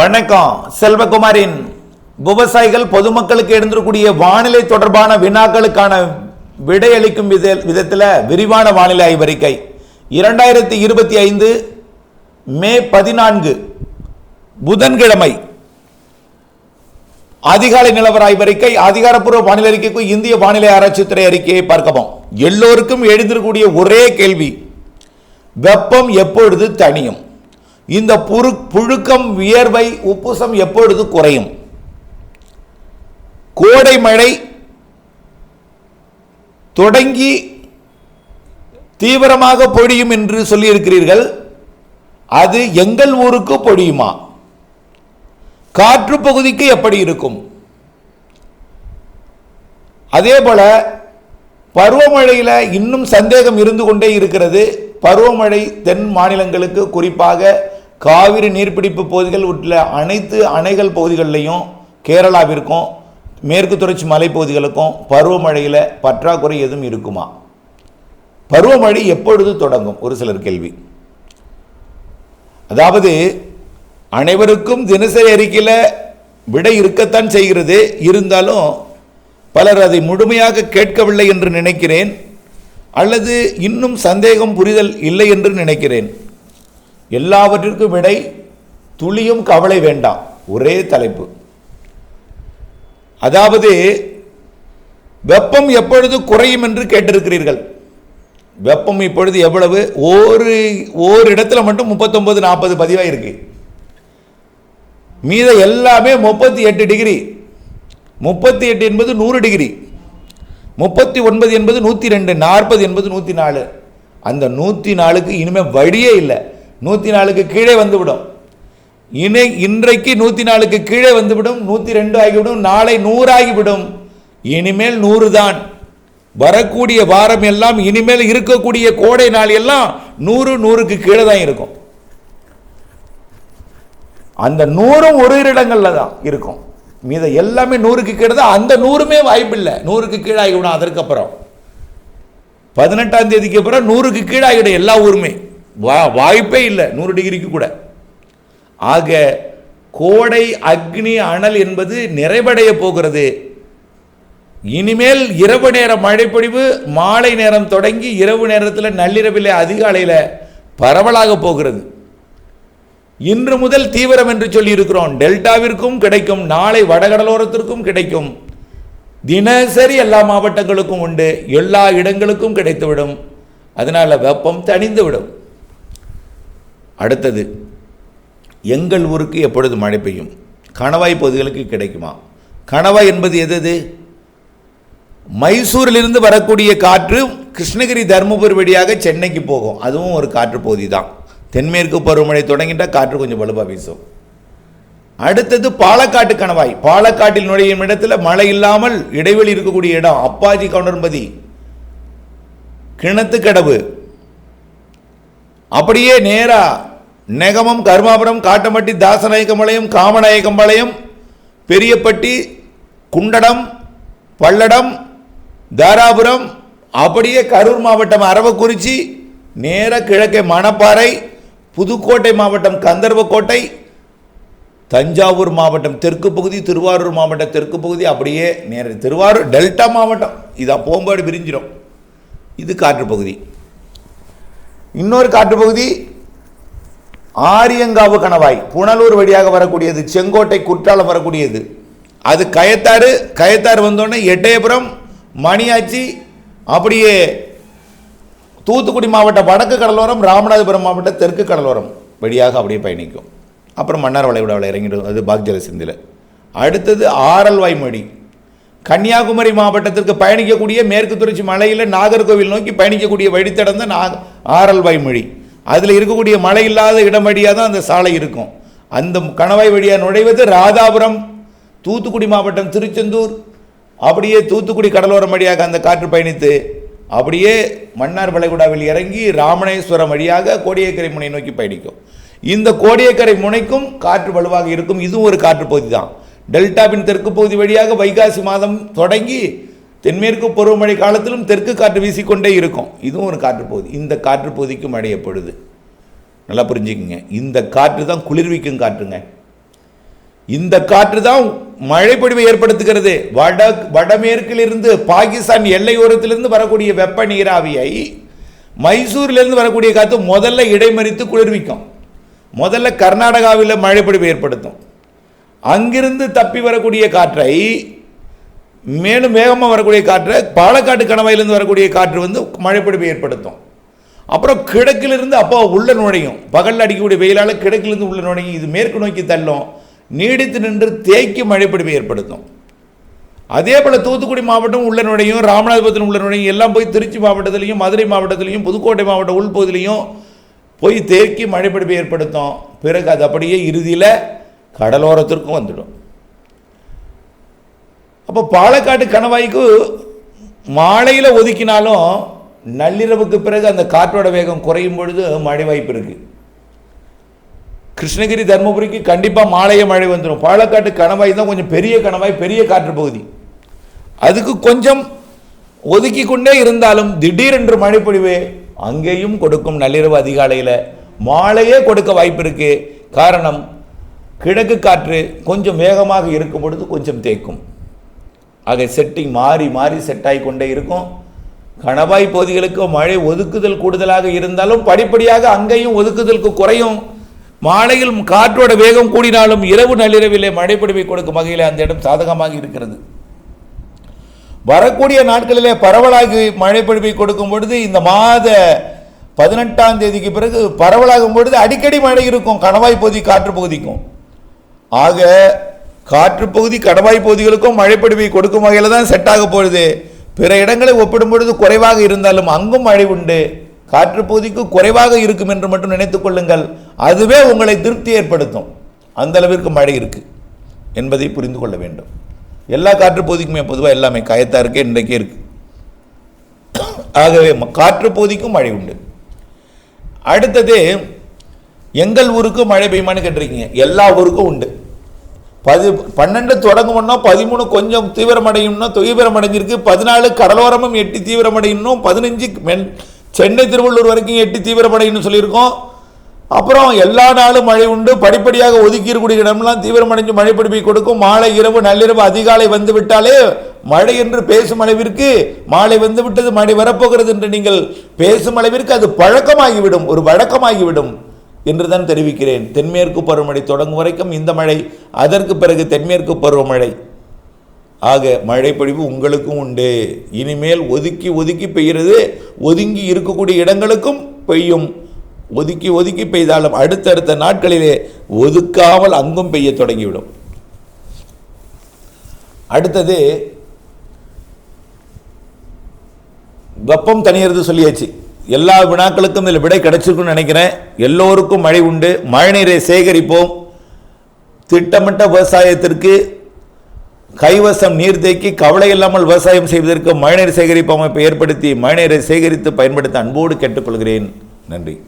வணக்கம். செல்வகுமாரின் விவசாயிகள் பொதுமக்களுக்கு எழுந்திருக்கக்கூடிய வானிலை தொடர்பான வினாக்களுக்கான விடையளிக்கும் வித விதத்தில் விரிவான வானிலை ஆய்வறிக்கை. இரண்டாயிரத்தி இருபத்தி ஐந்து மே பதினான்கு புதன்கிழமை. அதிகாலை நிலவர ஆய்வறிக்கை. அதிகாரப்பூர்வ வானிலை அறிக்கைக்கும் இந்திய வானிலை ஆராய்ச்சித்துறை அறிக்கையை பார்க்கவும். எல்லோருக்கும் எழுந்திருக்கக்கூடிய ஒரே கேள்வி. வெப்பம் எப்பொழுது தனியும் இந்த புரு புழுக்கம் வியர்வை உப்புசம் எப்பொழுது குறையும்? கோடை மழை தொடங்கி தீவிரமாக பொழியும் என்று சொல்லியிருக்கிறீர்கள். அது எங்கள் ஊருக்கு பொழியுமா? காற்று பகுதிக்கு எப்படி இருக்கும்? அதே போல பருவமழையில் இன்னும் சந்தேகம் இருந்து கொண்டே இருக்கிறது. பருவமழை தென் மாநிலங்களுக்கு குறிப்பாக காவிரி நீர்பிடிப்பு பகுதிகள் உள்ள அனைத்து அணைகள் பகுதிகளிலையும் கேரளாவிற்கும் மேற்கு தொடர்ச்சி மலைப்பகுதிகளுக்கும் பருவமழையில் பற்றாக்குறை எதுவும் இருக்குமா? பருவமழை எப்பொழுது தொடங்கும்? ஒரு சிலர் கேள்வி. அதாவது அனைவருக்கும் தினசரி அறிக்கையில் விடை இருக்கத்தான் செய்கிறது. இருந்தாலும் பலர் அதை முழுமையாக கேட்கவில்லை என்று நினைக்கிறேன். அல்லது இன்னும் சந்தேகம் புரிதல் இல்லை என்று நினைக்கிறேன். எல்லாவற்றிற்கும் விடை துளியும் கவலை வேண்டாம். ஒரே தலைப்பு. அதாவது வெப்பம் எப்பொழுது குறையும் என்று கேட்டிருக்கிறீர்கள்? வெப்பம் இப்பொழுது எவ்வளவு? ஒரு ஒரு இடத்துல மட்டும் முப்பத்தொன்பது நாற்பது பதிவாக இருக்கு. மீத எல்லாமே முப்பத்தி எட்டு டிகிரி. முப்பத்தி எட்டு என்பது நூறு டிகிரி. முப்பத்தி ஒன்பது என்பது நூற்றி ரெண்டு நாற்பது என்பது நூற்றி நாலு. அந்த நூற்றி நாலுக்கு இனிமேல் வழியே இல்லை. நூற்றி நாலுக்கு கீழே வந்துவிடும். இனி இன்றைக்கு நூற்றி நாலுக்கு கீழே வந்துவிடும் நூற்றி ரெண்டு ஆகிவிடும் நாளை நூறாகிவிடும் இனிமேல் நூறு தான் வரக்கூடிய வாரம் எல்லாம் இனிமேல் இருக்கக்கூடிய கோடை நாள் எல்லாம் நூறு நூறுக்கு கீழே தான் இருக்கும். அந்த நூறும் ஒரு இடங்களில் தான் இருக்கும். மீத எல்லாமே நூறுக்கு கீழே தான் அந்த நூறுமே வாய்ப்பில்லை நூறுக்கு கீழே ஆகிவிடும் அதற்கப்புறம். பதினெட்டாம் தேதிக்கு அப்புறம் நூறுக்கு கீழே ஆகிடும் எல்லா ஊருமே. வா வாய்ப்பே இல்லை நூறு டிகிரிக்கு கூட. ஆக கோடை அக்னி அனல் என்பது நிறைவடைய போகிறது. இனிமேல் இரவு நேர மழைப்பொழிவு மாலை நேரம் தொடங்கி இரவு நேரத்தில் நள்ளிரவில் அதிகாலையில் பரவலாக போகிறது. இன்று முதல் தீவிரம் என்று சொல்லியிருக்கிறோம். டெல்டாவிற்கும் கிடைக்கும் நாளை வடகடலோரத்திற்கும் கிடைக்கும். தினசரி எல்லா மாவட்டங்களுக்கும் உண்டு எல்லா இடங்களுக்கும் கிடைத்துவிடும். அதனால் வெப்பம் தணிந்து விடும் அடுத்தது எங்கள் ஊருக்கு எப்பொழுது மழை பெய்யும்? கணவாய் பகுதிகளுக்கு கிடைக்குமா? கணவாய் என்பது எது மைசூரிலிருந்து வரக்கூடிய காற்று கிருஷ்ணகிரி தருமபுரி வழியாக சென்னைக்கு போகும். அதுவும் ஒரு காற்று பகுதி தான். தென்மேற்கு பருவமழை தொடங்கிட்டால் காற்று கொஞ்சம் வலுவாக வீசும். அடுத்தது பாலக்காட்டு கணவாய். பாலக்காட்டில் நுழையும் இடத்துல மழை இல்லாமல் இடைவெளி இருக்கக்கூடிய இடம் அப்பாஜி கவுண்டர்பதி கிணத்துக்கடவு. அப்படியே நேராக நெகமம் கருமாபுரம் காட்டமட்டி தாசநாயக்கம்பாளையம் காமநாயக்கம்பாளையம் பெரியப்பட்டி குண்டடம் பல்லடம் தாராபுரம் அப்படியே கரூர் மாவட்டம் அரவக்குறிச்சி நேர கிழக்கே மணப்பாறை புதுக்கோட்டை மாவட்டம் கந்தர்வக்கோட்டை தஞ்சாவூர் மாவட்டம் தெற்கு பகுதி திருவாரூர் மாவட்டம் தெற்கு பகுதி அப்படியே நேர திருவாரூர் டெல்டா மாவட்டம். இதான் போம்பாடு பிரிஞ்சிடும். இது காற்று பகுதி. இன்னொரு காற்று பகுதி ஆரியங்காவு கணவாய் புனலூர் வழியாக வரக்கூடியது செங்கோட்டை குற்றாலம் வரக்கூடியது. அது கயத்தாறு கயத்தாறு வந்தோடனே எட்டயபுரம் மணியாச்சி அப்படியே தூத்துக்குடி மாவட்ட வடக்கு கடலோரம் ராமநாதபுரம் மாவட்ட தெற்கு கடலோரம் வழியாக அப்படியே பயணிக்கும். அப்புறம் மன்னார் வளைகுடாவில் இறங்கிடும் அது பாக்ஜல சிந்தில் அடுத்தது ஆரல்வாய் மொழி கன்னியாகுமரி மாவட்டத்திற்கு பயணிக்கக்கூடிய மேற்கு தொடர்ச்சி மலையில் நாகர்கோவில் நோக்கி பயணிக்கக்கூடிய வழித்தடம் தான் நாக ஆரல்வாய் மொழி அதில் இருக்கக்கூடிய மழை இல்லாத இடம் வழியாக தான் அந்த சாலை இருக்கும். அந்த கணவாய் வழியாக நுழைவது ராதாபுரம் தூத்துக்குடி மாவட்டம் திருச்செந்தூர். அப்படியே தூத்துக்குடி கடலோரம் வழியாக அந்த காற்று பயணித்து அப்படியே மன்னார் வளைகுடாவில் இறங்கி ராமணேஸ்வரம் வழியாக கோடியக்கரை முனை நோக்கி பயணிக்கும். இந்த கோடியக்கரை முனைக்கும் காற்று வலுவாக இருக்கும். இதுவும் ஒரு காற்று பகுதி தான். டெல்டாவின் தெற்கு பகுதி வழியாக வைகாசி மாதம் தொடங்கி தென்மேற்கு பருவமழை காலத்திலும் தெற்கு காற்று வீசிக்கொண்டே இருக்கும். இதுவும் ஒரு காற்றுப்பகுதி இந்த காற்றுப்பகுதிக்கு மழை எப்பொழுது நல்லா புரிஞ்சுக்குங்க. இந்த காற்று தான் குளிர்விக்கும் காற்றுங்க. இந்த காற்று தான் மழைப்பொழிவை ஏற்படுத்துகிறது. வட வடமேற்கிலிருந்து பாகிஸ்தான் எல்லையோரத்திலிருந்து வரக்கூடிய வெப்ப நீராவியை மைசூரிலிருந்து வரக்கூடிய காற்று முதல்ல இடைமறித்து குளிர்விக்கும். முதல்ல கர்நாடகாவில் மழைப்பொழிவை ஏற்படுத்தும். அங்கிருந்து தப்பி வரக்கூடிய காற்றை மேலும் வேகமாக வரக்கூடிய காற்றை பாலக்காட்டு கணவாயிலிருந்து வரக்கூடிய காற்று வந்து மழைப்பிடிப்பை ஏற்படுத்தும். அப்புறம் கிழக்கிலிருந்து அப்போ உள்ள நுழையும். பகலில் அடிக்கக்கூடிய வெயிலால் கிழக்கிலிருந்து உள்ள நுழையும். இது மேற்கு நோக்கி தள்ளும். நீடித்து நின்று தேக்கி மழைப்பிடிப்பை ஏற்படுத்தும். அதே போல் தூத்துக்குடி மாவட்டம் உள்ள நுழையும். ராமநாதபுரத்தில் உள்ள நுழையும். எல்லாம் போய் திருச்சி மாவட்டத்திலையும் மதுரை மாவட்டத்திலையும் புதுக்கோட்டை மாவட்ட உள்பகுதியிலையும் போய் தேக்கி மழைப்பிடிப்பை ஏற்படுத்தும். பிறகு அது அப்படியே இறுதியில் கடலோரத்திற்கும் வந்துடும். அப்போ பாலக்காட்டு கணவாய்க்கு மாலையில் ஒதுக்கினாலும் நள்ளிரவுக்கு பிறகு அந்த காற்றோட வேகம் குறையும் பொழுது மழை வாய்ப்பு இருக்குது கிருஷ்ணகிரி தருமபுரிக்கு கண்டிப்பாக மாலையே மழை வந்துடும் பாலக்காட்டு கணவாய் தான் கொஞ்சம் பெரிய கணவாய் பெரிய காற்று பகுதி. அதுக்கு கொஞ்சம் ஒதுக்கி கொண்டே இருந்தாலும் திடீரென்று மழைப்பொழிவு அங்கேயும் கொடுக்கும் நள்ளிரவு அதிகாலையில். மாலையே கொடுக்க வாய்ப்பு இருக்குது காரணம் கிழக்கு காற்று கொஞ்சம் வேகமாக இருக்கும் பொழுது கொஞ்சம் தேக்கும் ஆக செட்டிங் மாறி மாறி செட் கொண்டே இருக்கும். கணவாய் பகுதிகளுக்கு மழை ஒதுக்குதல் கூடுதலாக இருந்தாலும் படிப்படியாக அங்கேயும் ஒதுக்குதலுக்கு குறையும். மாலையில் காற்றோட வேகம் கூடினாலும் இரவு நள்ளிரவிலே மழைப்பொழிவை கொடுக்கும் வகையில் அந்த இடம் சாதகமாக இருக்கிறது. வரக்கூடிய நாட்களிலே பரவலாகி மழைப்பொழிவை கொடுக்கும் பொழுது இந்த மாத பதினெட்டாம் தேதிக்கு பிறகு பரவலாகும் பொழுது அடிக்கடி மழை இருக்கும். கணவாய் பகுதி காற்று பகுதிக்கும். ஆக காற்று பகுதி கடவாய் பகுதிகளுக்கும் மழைப்பிடிவை கொடுக்கும் வகையில் தான் செட் ஆக போகுது. பிற இடங்களை ஒப்பிடும் பொழுது குறைவாக இருந்தாலும் அங்கும் மழை உண்டு. காற்று பகுதிக்கு குறைவாக இருக்கும் என்று மட்டும் நினைத்துக் கொள்ளுங்கள். அதுவே உங்களை திருப்தி ஏற்படுத்தும். அந்த அளவிற்கு மழை இருக்கு என்பதை புரிந்து கொள்ள வேண்டும். எல்லா காற்று பகுதிக்குமே பொதுவாக எல்லாமே காயத்தாருக்கே இன்றைக்கே இருக்கு. ஆகவே காற்று பகுதிக்கும் மழை உண்டு. அடுத்தது எங்கள் ஊருக்கும் மழை பெய்யுமான்னு கேட்டிருக்கீங்க. எல்லா ஊருக்கும் உண்டு. பதி பன்னெண்டு தொடங்கும்னா பதிமூணு கொஞ்சம் தீவிரமடையும்னா தீவிரமடைஞ்சிருக்கு. பதினாலு கடலோரமும் எட்டி தீவிரமடையணும் பதினஞ்சு மென் சென்னை திருவள்ளூர் வரைக்கும் எட்டி தீவிரமடையணும்னு சொல்லியிருக்கோம். அப்புறம் எல்லா நாளும் மழை உண்டு. படிப்படியாக ஒதுக்கியிருக்கூடிய இடம்லாம் தீவிரமடைஞ்சு மழை பிடிப்பை கொடுக்கும். மாலை இரவு நள்ளிரவு அதிகாலை வந்து விட்டாலே மழை என்று பேசும் அளவிற்கு மாலை வந்து விட்டது மழை வரப்போகிறது என்று நீங்கள் பேசும் அளவிற்கு அது பழக்கமாகிவிடும். ஒரு வழக்கமாகிவிடும். என்று தான் தெரிவிக்கிறேன். தென்மேற்கு பருவமழை தொடங்கும் வரைக்கும் இந்த மழை அதற்கு பிறகு தென்மேற்கு பருவமழை. ஆக மழைப்பொழிவு உங்களுக்கும் உண்டு. இனிமேல் ஒதுக்கி ஒதுக்கி பெய்கிறது ஒதுங்கி இருக்கக்கூடிய இடங்களுக்கும் பெய்யும். ஒதுக்கி ஒதுக்கி பெய்தாலும் அடுத்தடுத்த நாட்களிலே ஒதுக்காமல் அங்கும் பெய்ய தொடங்கிவிடும். அடுத்தது வெப்பம் தனியறது சொல்லியாச்சு. எல்லா வினாக்களுக்கும் இதில் விடை கிடைச்சிருக்குன்னு நினைக்கிறேன். எல்லோருக்கும் மழை உண்டு. மழைநீரை சேகரிப்போம். திட்டமிட்ட விவசாயத்திற்கு கைவசம் நீர் தேக்கி கவலை இல்லாமல் விவசாயம் செய்வதற்கு மழைநீர் சேகரிப்பு அமைப்பை ஏற்படுத்தி மழைநீரை சேகரித்து பயன்படுத்த அன்போடு கேட்டுக்கொள்கிறேன். நன்றி.